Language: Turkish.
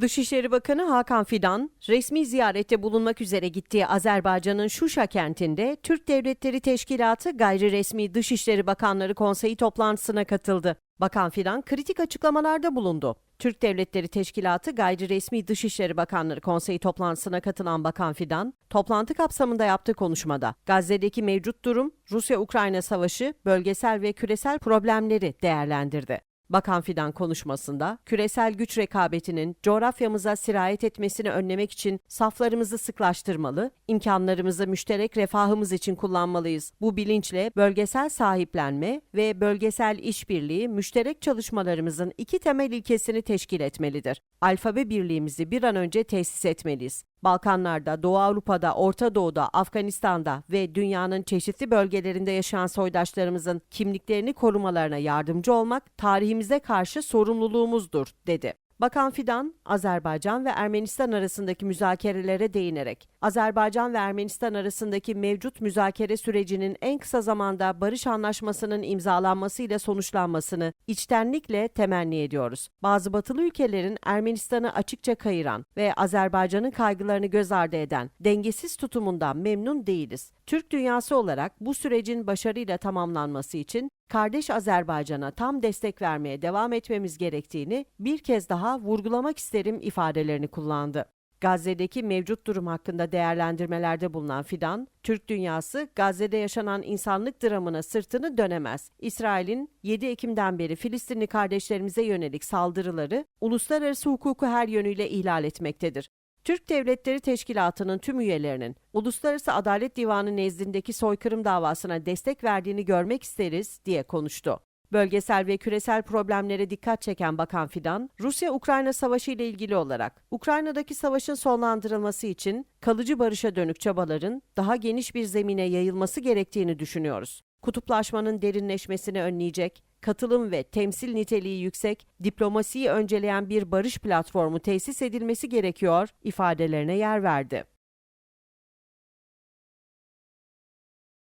Dışişleri Bakanı Hakan Fidan, resmi ziyarette bulunmak üzere gittiği Azerbaycan'ın Şuşa kentinde Türk Devletleri Teşkilatı Gayri Resmi Dışişleri Bakanları Konseyi toplantısına katıldı. Bakan Fidan kritik açıklamalarda bulundu. Türk Devletleri Teşkilatı Gayri Resmi Dışişleri Bakanları Konseyi toplantısına katılan Bakan Fidan, toplantı kapsamında yaptığı konuşmada Gazze'deki mevcut durum, Rusya-Ukrayna savaşı, bölgesel ve küresel problemleri değerlendirdi. Bakan Fidan konuşmasında küresel güç rekabetinin coğrafyamıza sirayet etmesini önlemek için saflarımızı sıklaştırmalı, imkanlarımızı müşterek refahımız için kullanmalıyız. Bu bilinçle bölgesel sahiplenme ve bölgesel işbirliği müşterek çalışmalarımızın iki temel ilkesini teşkil etmelidir. Alfabe birliğimizi bir an önce tesis etmeliyiz. Balkanlarda, Doğu Avrupa'da, Orta Doğu'da, Afganistan'da ve dünyanın çeşitli bölgelerinde yaşayan soydaşlarımızın kimliklerini korumalarına yardımcı olmak tarihimize karşı sorumluluğumuzdur, dedi. Bakan Fidan, Azerbaycan ve Ermenistan arasındaki müzakerelere değinerek, Azerbaycan ve Ermenistan arasındaki mevcut müzakere sürecinin en kısa zamanda barış anlaşmasının imzalanmasıyla sonuçlanmasını içtenlikle temenni ediyoruz. Bazı batılı ülkelerin Ermenistan'ı açıkça kayıran ve Azerbaycan'ın kaygılarını göz ardı eden dengesiz tutumundan memnun değiliz. Türk dünyası olarak bu sürecin başarıyla tamamlanması için kardeş Azerbaycan'a tam destek vermeye devam etmemiz gerektiğini bir kez daha vurgulamak isterim ifadelerini kullandı. Gazze'deki mevcut durum hakkında değerlendirmelerde bulunan Fidan, Türk dünyası Gazze'de yaşanan insanlık dramına sırtını dönemez. İsrail'in 7 Ekim'den beri Filistinli kardeşlerimize yönelik saldırıları uluslararası hukuku her yönüyle ihlal etmektedir. Türk Devletleri Teşkilatı'nın tüm üyelerinin Uluslararası Adalet Divanı nezdindeki soykırım davasına destek verdiğini görmek isteriz diye konuştu. Bölgesel ve küresel problemlere dikkat çeken Bakan Fidan, Rusya-Ukrayna savaşı ile ilgili olarak Ukrayna'daki savaşın sonlandırılması için kalıcı barışa dönük çabaların daha geniş bir zemine yayılması gerektiğini düşünüyoruz. Kutuplaşmanın derinleşmesini önleyecek, katılım ve temsil niteliği yüksek, diplomasiyi önceleyen bir barış platformu tesis edilmesi gerekiyor ifadelerine yer verdi.